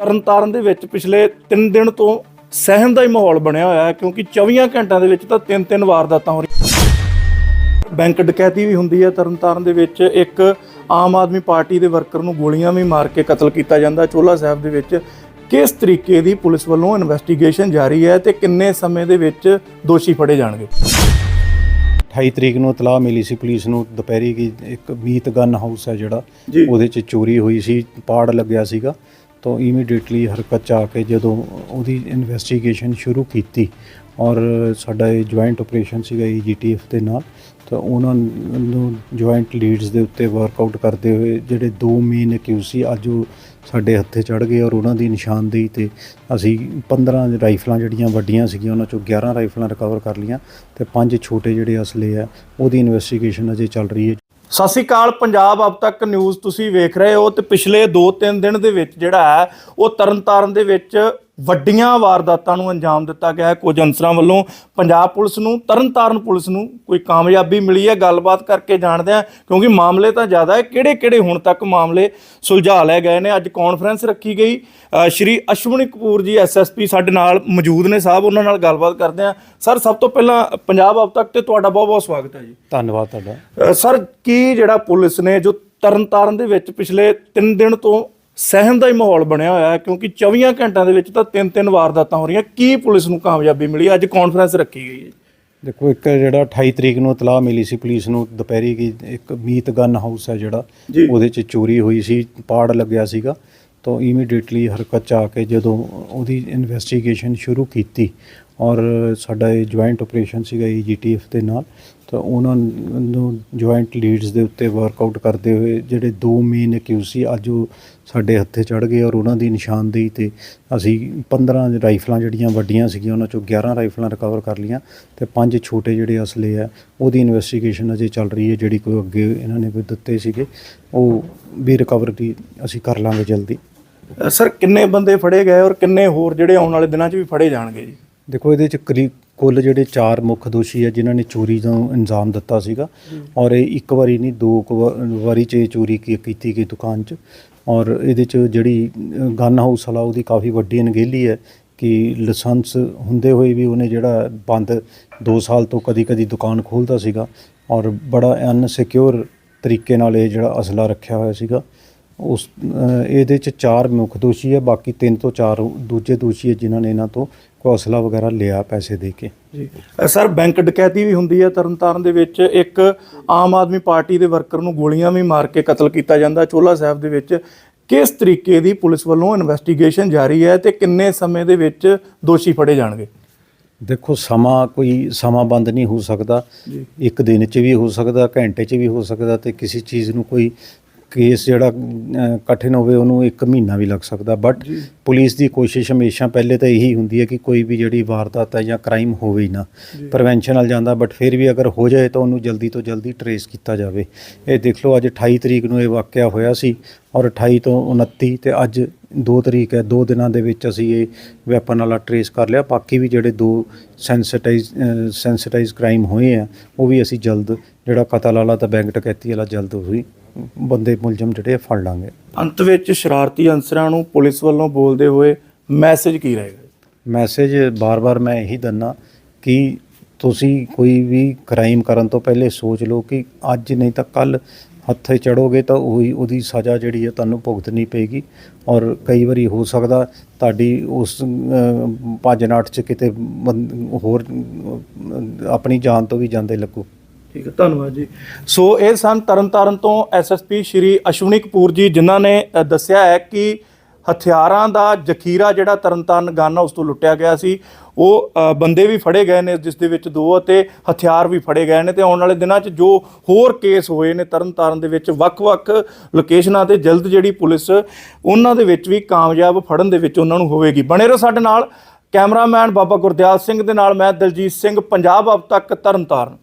ਤਰਨਤਾਰਨ ਦੇ ਵਿੱਚ ਪਿਛਲੇ 3 ਦਿਨ ਤੋਂ ਸਹਿਮ ਦਾ ਹੀ ਮਾਹੌਲ ਬਣਿਆ ਹੋਇਆ ਹੈ ਕਿਉਂਕਿ 24 ਘੰਟਿਆਂ ਦੇ ਵਿੱਚ ਤਾਂ ਤਿੰਨ ਤਿੰਨ ਵਾਰਦਾਤਾਂ ਹੋ ਰਹੀਆਂ ਬੈਂਕ ਡਕੈਤੀ ਵੀ ਹੁੰਦੀ ਹੈ ਤਰਨਤਾਰਨ ਦੇ ਵਿੱਚ ਇੱਕ ਆਮ ਆਦਮੀ ਪਾਰਟੀ ਦੇ ਵਰਕਰ ਨੂੰ ਗੋਲੀਆਂ ਵੀ ਮਾਰ ਕੇ ਕਤਲ ਕੀਤਾ ਜਾਂਦਾ। ਚੋਲਾ ਸਾਹਿਬ ਦੇ ਵਿੱਚ ਕਿਸ ਤਰੀਕੇ ਦੀ ਪੁਲਿਸ ਵੱਲੋਂ ਇਨਵੈਸਟੀਗੇਸ਼ਨ ਜਾਰੀ ਹੈ ਤੇ ਕਿੰਨੇ ਸਮੇਂ ਦੇ ਵਿੱਚ ਦੋਸ਼ੀ ਫੜੇ ਜਾਣਗੇ? 28 ਤਰੀਕ ਨੂੰ ਇਤਲਾਹ ਮਿਲੀ ਸੀ ਪੁਲਿਸ ਨੂੰ ਦੁਪਹਿਰੀ ਕਿ ਇੱਕ ਮੀਤ ਗਨ ਹਾਊਸ ਹੈ ਜਿਹੜਾ। ਉਹਦੇ 'ਚ ਚੋਰੀ ਹੋਈ ਸੀ ਪਾੜ ਲੱਗਿਆ ਸੀਗਾ। ਤਾਂ ਇਮੀਡੀਏਟਲੀ ਹਰਕਤ 'ਚ ਆ ਕੇ ਜਦੋਂ ਉਹਦੀ ਇਨਵੈਸਟੀਗੇਸ਼ਨ ਸ਼ੁਰੂ ਕੀਤੀ ਔਰ ਸਾਡਾ ਇਹ ਜੁਆਇੰਟ ਆਪਰੇਸ਼ਨ ਸੀਗਾ ਈਜੀਟੀਐਫ ਦੇ ਨਾਲ, ਤਾਂ ਉਹਨਾਂ ਨੂੰ ਜੁਆਇੰਟ ਲੀਡਸ ਦੇ ਉੱਤੇ ਵਰਕਆਊਟ ਕਰਦੇ ਹੋਏ ਜਿਹੜੇ ਦੋ ਮੇਨ ਅਕਿਊਜ਼ ਸੀ, ਅੱਜ ਉਹ ਸਾਡੇ ਹੱਥੇ ਚੜ ਗਏ ਔਰ ਉਹਨਾਂ ਦੀ ਨਿਸ਼ਾਨਦੇਹੀ ਤੇ ਅਸੀਂ 15 ਰਾਈਫਲਾਂ ਜਿਹੜੀਆਂ ਵੱਡੀਆਂ ਸੀਗੀਆਂ, ਉਹਨਾਂ ਚੋਂ 11 ਰਾਈਫਲਾਂ ਰਿਕਵਰ ਕਰ ਲਈਆਂ ਤੇ ਪੰਜ ਛੋਟੇ ਜਿਹੜੇ ਅਸਲੇ ਆ, ਉਹਦੀ ਇਨਵੈਸਟੀਗੇਸ਼ਨ ਅਜੇ ਚੱਲ ਰਹੀ ਹੈ। ਸਤਿ ਸ਼੍ਰੀ ਅਕਾਲ, ਪੰਜਾਬ ਅਬ ਤੱਕ ਨਿਊਜ਼ ਤੁਸੀਂ ਵੇਖ ਰਹੇ ਹੋ ਤੇ ਪਿਛਲੇ 2-3 ਦਿਨ ਦੇ ਵਿੱਚ ਜਿਹੜਾ ਹੈ, ਉਹ ਤਰਨਤਾਰਨ ਦੇ ਵਿੱਚ ਵੱਡੀਆਂ ਵਾਰਦਾਤਾਂ ਨੂੰ ਅੰਜਾਮ ਦਿੱਤਾ ਗਿਆ ਹੈ। ਕੁਝ ਅਨਸਰਾਂ ਵੱਲੋਂ ਪੰਜਾਬ ਪੁਲਿਸ ਨੂੰ ਤਰਨਤਾਰਨ ਪੁਲਿਸ ਨੂੰ ਕੋਈ ਕਾਮਯਾਬੀ ਮਿਲੀ ਹੈ? ਗੱਲਬਾਤ ਕਰਕੇ ਜਾਣਦੇ ਹਾਂ ਕਿਉਂਕਿ ਮਾਮਲੇ ਤਾਂ ਜ਼ਿਆਦਾ ਹੈ। ਕਿਹੜੇ-ਕਿਹੜੇ ਹੁਣ ਤੱਕ ਮਾਮਲੇ ਸੁਲਝਾ ਲਏ ਗਏ ਨੇ? ਅੱਜ ਕਾਨਫਰੰਸ ਰੱਖੀ ਗਈ। ਸ਼੍ਰੀ ਅਸ਼ਵਨੀ ਕਪੂਰ ਜੀ ਐਸਐਸਪੀ ਸਾਡੇ ਨਾਲ ਮੌਜੂਦ ਨੇ ਸਾਹਿਬ ਉਹਨਾਂ ਨਾਲ ਗੱਲਬਾਤ ਕਰਦੇ ਹਾਂ। ਸਰ ਸਭ ਤੋਂ ਪਹਿਲਾਂ ਪੰਜਾਬ ਅਬ ਤੱਕ ਤੇ ਤੁਹਾਡਾ ਬਹੁਤ-ਬਹੁਤ ਸਵਾਗਤ ਹੈ ਜੀ। ਧੰਨਵਾਦ ਤੁਹਾਡਾ। ਸਰ ਕੀ ਜਿਹੜਾ ਪੁਲਿਸ ਨੇ ਜੋ ਤਰਨਤਾਰਨ ਦੇ ਵਿੱਚ ਪਿਛਲੇ 3 ਦਿਨ ਤੋਂ ਸਹਿਮ ਦਾ ਹੀ ਮਾਹੌਲ ਬਣਿਆ ਹੋਇਆ ਹੈ ਕਿਉਂਕਿ 24 ਘੰਟਿਆਂ ਦੇ ਵਿੱਚ ਤਾਂ ਤਿੰਨ ਤਿੰਨ ਵਾਰਦਾਤਾਂ ਹੋ ਰਹੀਆਂ। ਕੀ ਪੁਲਿਸ ਨੂੰ ਕਾਮਯਾਬੀ ਮਿਲੀ? ਅੱਜ ਕਾਨਫਰੰਸ ਰੱਖੀ ਗਈ ਹੈ। ਦੇਖੋ ਇੱਕ ਜਿਹੜਾ 28 ਤਰੀਕ ਨੂੰ ਇਤਲਾਹ ਮਿਲੀ ਸੀ ਪੁਲਿਸ ਨੂੰ ਦੁਪਹਿਰੀ ਕਿ ਇੱਕ ਮੀਤ ਗਨ ਹਾਊਸ ਹੈ ਜਿਹੜਾ। ਉਹਦੇ 'ਚ ਚੋਰੀ ਹੋਈ ਸੀ ਪਾੜ ਲੱਗਿਆ ਸੀਗਾ। ਤਾਂ ਇਮੀਡੀਏਟਲੀ ਹਰਕਤ 'ਚ ਆ ਕੇ ਜਦੋਂ ਉਹਦੀ ਇਨਵੈਸਟੀਗੇਸ਼ਨ ਸ਼ੁਰੂ ਕੀਤੀ ਔਰ ਸਾਡਾ ਇਹ ਜੁਆਇੰਟ ਆਪਰੇਸ਼ਨ ਸੀਗਾ ਈਜੀਟੀਐਫ ਦੇ ਨਾਲ ਤਾਂ ਉਹਨਾਂ ਨੂੰ ਜੁਆਇੰਟ ਲੀਡਸ ਦੇ ਉੱਤੇ ਵਰਕਆਊਟ ਕਰਦੇ ਹੋਏ ਜਿਹੜੇ ਦੋ ਮੇਨ ਅਕਿਊਜ਼ ਸੀ, ਅੱਜ ਉਹ ਸਾਡੇ ਹੱਥੇ ਚੜ ਗਏ ਔਰ ਉਹਨਾਂ ਦੀ ਨਿਸ਼ਾਨਦੇਹੀ ਤੇ ਅਸੀਂ 15 ਰਾਈਫਲਾਂ ਜਿਹੜੀਆਂ ਵੱਡੀਆਂ ਸੀਗੀਆਂ, ਉਹਨਾਂ ਚੋਂ 11 ਰਾਈਫਲਾਂ ਰਿਕਵਰ ਕਰ ਲਈਆਂ ਤੇ ਪੰਜ ਛੋਟੇ ਜਿਹੜੇ ਅਸਲੇ ਆ, ਉਹਦੀ ਇਨਵੈਸਟੀਗੇਸ਼ਨ ਅਜੇ ਚੱਲ ਰਹੀ ਹੈ, ਜਿਹੜੀ ਕੋਈ ਅੱਗੇ ਇਹਨਾਂ ਨੇ ਕੋਈ ਦਿੱਤੇ ਸੀਗੇ, ਉਹ ਵੀ ਰਿਕਵਰ ਦੀ ਅਸੀਂ ਕਰ ਲਾਂਗੇ ਜਲਦੀ। ਸਰ, ਕਿੰਨੇ ਬੰਦੇ ਫੜੇ ਗਏ ਔਰ ਕਿੰਨੇ ਹੋਰ ਜਿਹੜੇ ਆਉਣ ਵਾਲੇ ਦਿਨਾਂ 'ਚ ਵੀ ਫੜੇ ਜਾਣਗੇ ਜੀ? ਦੇਖੋ ਇਹਦੇ ਚ ਕਰੀ ਕੁੱਲ ਜਿਹੜੇ ਚਾਰ ਮੁੱਖ ਦੋਸ਼ੀ ਆ ਜਿਨ੍ਹਾਂ ਨੇ ਚੋਰੀ ਦਾ ਇੰਜ਼ਾਮ ਦਿੱਤਾ ਸੀਗਾ ਔਰ ਇਹ ਇੱਕ ਵਾਰੀ ਨਹੀਂ ਦੋ ਕੁ ਵਾ- ਵਾਰੀ ਚ ਇਹ ਚੋਰੀ ਕੀ- ਕੀਤੀ ਗਈ ਦੁਕਾਨ ਚ ਔਰ ਇਹਦੇ ਚ ਜਿਹੜੀ ਗਨ ਹਾਊਸ ਵਾਲਾ ਉਹਦੀ ਕਾਫੀ ਵੱਡੀ ਅਣਗਹਿਲੀ ਹੈ ਕਿ ਲਾਇਸੈਂਸ ਹੁੰਦੇ ਹੋਏ ਵੀ ਉਹਨੇ ਜਿਹੜਾ ਬੰਦ 2 ਸਾਲ ਤੋਂ ਕਦੀ-ਕਦੀ ਦੁਕਾਨ ਖੋਲਦਾ ਸੀਗਾ ਔਰ ਬੜਾ ਅਨਸਿਕਿਉਰ ਤਰੀਕੇ ਨਾਲ ਇਹ ਜਿਹੜਾ ਅਸਲਾ ਰੱਖਿਆ ਹੋਇਆ ਸੀਗਾ। ਉਸ ਇਹਦੇ ਚ ਚਾਰ ਮੁੱਖ ਦੋਸ਼ੀ ਹੈ ਬਾਕੀ ਤਿੰਨ ਤੋਂ ਚਾਰ ਦੂਜੇ ਦੋਸ਼ੀ ਹੈ ਜਿਨ੍ਹਾਂ ਨੇ ਇਹਨਾਂ ਤੋਂ ਅਸਲਾ ਵਗੈਰਾ ਲਿਆ ਪੈਸੇ ਦੇ ਕੇ। ਜੀ। ਸਰ ਬੈਂਕ ਡਕੈਤੀ ਵੀ ਹੁੰਦੀ ਹੈ ਤਰਨਤਾਰਨ ਦੇ ਵਿੱਚ। ਇੱਕ ਆਮ ਆਦਮੀ ਪਾਰਟੀ ਦੇ ਵਰਕਰ ਨੂੰ ਗੋਲੀਆਂ ਵੀ ਮਾਰ ਕੇ ਕਤਲ ਕੀਤਾ ਜਾਂਦਾ। ਚੋਲਾ ਸਾਹਿਬ ਦੇ ਵਿੱਚ ਕਿਸ ਤਰੀਕੇ ਦੀ ਪੁਲਿਸ ਵੱਲੋਂ ਇਨਵੈਸਟੀਗੇਸ਼ਨ ਜਾਰੀ ਹੈ ਤੇ ਕਿੰਨੇ ਸਮੇਂ ਦੇ ਵਿੱਚ ਦੋਸ਼ੀ ਫੜੇ ਜਾਣਗੇ? ਦੇਖੋ ਸਮਾਂ ਕੋਈ ਸਮਾਂ ਬੰਦ ਨਹੀਂ ਹੋ ਸਕਦਾ। ਇੱਕ ਦਿਨ 'ਚ ਵੀ ਹੋ ਸਕਦਾ ਘੰਟੇ 'ਚ ਵੀ ਹੋ ਸਕਦਾ ਤੇ ਕਿਸੇ ਚੀਜ਼ ਨੂੰ ਕੋਈ ਕੇਸ ਜਿਹੜਾ ਅ, ਕਠਿਨ ਹੋਵੇ ਉਹਨੂੰ ਇੱਕ ਮਹੀਨਾ ਵੀ ਲੱਗ ਸਕਦਾ। ਬਟ। ਪੁਲਿਸ ਦੀ ਕੋਸ਼ਿਸ਼ ਹਮੇਸ਼ਾ ਪਹਿਲੇ ਤਾਂ ਇਹੀ ਹੁੰਦੀ ਹੈ ਕਿ ਕੋਈ ਵੀ ਜਿਹੜੀ ਵਾਰਦਾਤ ਹੈ ਜਾਂ ਕ੍ਰਾਈਮ ਹੋਵੇ ਹੀ ਨਾ ਪ੍ਰੀਵੈਂਸ਼ਨ ਨਾਲ ਜਾਂਦਾ। ਬਟ ਫਿਰ ਵੀ ਅਗਰ ਹੋ ਜਾਏ ਤਾਂ ਉਹਨੂੰ ਜਲਦੀ ਤੋਂ ਜਲਦੀ ਟਰੇਸ ਕੀਤਾ ਜਾਵੇ। ਇਹ ਦੇਖ ਲਓ ਅੱਜ 28 ਤਰੀਕ ਨੂੰ ਇਹ ਵਾਕਿਆ ਹੋਇਆ ਸੀ ਔਰ 28 ਤੋਂ 29 ਤੇ ਅੱਜ 2 ਤਰੀਕ ਹੈ। ਦੋ ਦਿਨਾਂ ਦੇ ਵਿੱਚ ਅਸੀਂ ਇਹ ਵੈਪਨ ਵਾਲਾ ਟਰੇਸ ਕਰ ਲਿਆ। ਬਾਕੀ ਵੀ ਜਿਹੜੇ ਦੋ ਸੈਂਸਿਟਾਈਜ਼ ਸੈਂਸਿਟਾਈਜ਼ ਕ੍ਰਾਈਮ ਹੋਏ ਆ ਉਹ ਵੀ ਅਸੀਂ ਜਲਦ ਜਿਹੜਾ ਕਤਲ ਵਾਲਾ ਤੇ ਬੈਂਕ ਡਕੈਤੀ ਵਾਲਾ ਜਲਦ ਹੋਈ ਬੰਦੇ ਮੁਲਜ਼ਮ ਜਿਹੜੇ ਆ ਫੜ ਲਾਂਗੇ। ਅੰਤ ਵਿੱਚ ਸ਼ਰਾਰਤੀ ਅਨਸਰਾਂ ਨੂੰ ਪੁਲਿਸ ਵੱਲੋਂ ਬੋਲਦੇ ਹੋਏ ਮੈਸੇਜ ਕੀ ਰਹੇਗਾ ਮੈਸੇਜ ਬਾਰ-ਬਾਰ ਮੈਂ ਇਹੀ ਦਿੰਦਾ ਕਿ ਤੁਸੀਂ ਕੋਈ ਵੀ ਕ੍ਰਾਈਮ ਕਰਨ ਤੋਂ ਪਹਿਲੇ ਸੋਚ ਲਓ ਕਿ ਅੱਜ ਨਹੀਂ ਤਾਂ ਕੱਲ ਹੱਥੇ ਚੜੋਗੇ ਤਾਂ ਉਹੀ ਉਹਦੀ ਸਜ਼ਾ ਜਿਹੜੀ ਹੈ ਤੁਹਾਨੂੰ ਭੁਗਤਣੀ ਪਏਗੀ। ਔਰ ਕਈ ਵਾਰੀ ਹੋ ਸਕਦਾ ਤੁਹਾਡੀ ਉਸ ਅ, ਭੱਜ ਨਾਟ ਚ ਕਿਤੇ ਹੋਰ ਆਪਣੀ ਜਾਨ ਤੋਂ ਵੀ ਜਾਂਦੇ ਲੱਗੂ। ਠੀਕ ਹੈ, ਧੰਨਵਾਦ ਜੀ। ਸੋ ਇਹ ਸਨ ਤਰਨਤਾਰਨ ਤੋਂ ਐਸਐਸਪੀ ਸ਼੍ਰੀ ਅਸ਼ਵਨੀ ਕਪੂਰ ਜੀ, ਜਿਨ੍ਹਾਂ ਨੇ ਦੱਸਿਆ ਹੈ ਕਿ ਹਥਿਆਰਾਂ ਦਾ ਜ਼ਖੀਰਾ ਜਿਹੜਾ ਤਰਨਤਾਰਨ ਗਾਨਾ ਉਸ ਤੋਂ ਲੁੱਟਿਆ ਗਿਆ ਸੀ, ਉਹ ਬੰਦੇ ਵੀ ਫੜੇ ਗਏ ਨੇ, ਜਿਸ ਦੇ ਵਿੱਚ ਦੋ ਅਤੇ ਹਥਿਆਰ ਵੀ ਫੜੇ ਗਏ ਨੇ ਤੇ ਆਉਣ ਵਾਲੇ ਦਿਨਾਂ 'ਚ ਜੋ ਹੋਰ ਕੇਸ ਹੋਏ ਨੇ ਤਰਨਤਾਰਨ ਦੇ ਵਿੱਚ, ਵੱਖ-ਵੱਖ ਲੋਕੇਸ਼ਨਾਂ ਤੇ ਜਲਦ ਜਿਹੜੀ ਪੁਲਿਸ ਉਹਨਾਂ ਦੇ ਵਿੱਚ ਵੀ ਕਾਮਯਾਬ ਫੜਨ ਦੇ ਵਿੱਚ ਉਹਨਾਂ ਨੂੰ ਹੋਵੇਗੀ। ਬਣੇ ਰਹੋ ਸਾਡੇ ਨਾਲ, ਕੈਮਰਾਮੈਨ ਬਾਬਾ ਗੁਰਦਿਆਲ ਸਿੰਘ ਦੇ ਨਾਲ, ਮੈਂ ਦਲਜੀਤ ਸਿੰਘ, ਪੰਜਾਬ ਅਬ ਤੱਕ, ਤਰਨਤਾਰਨ।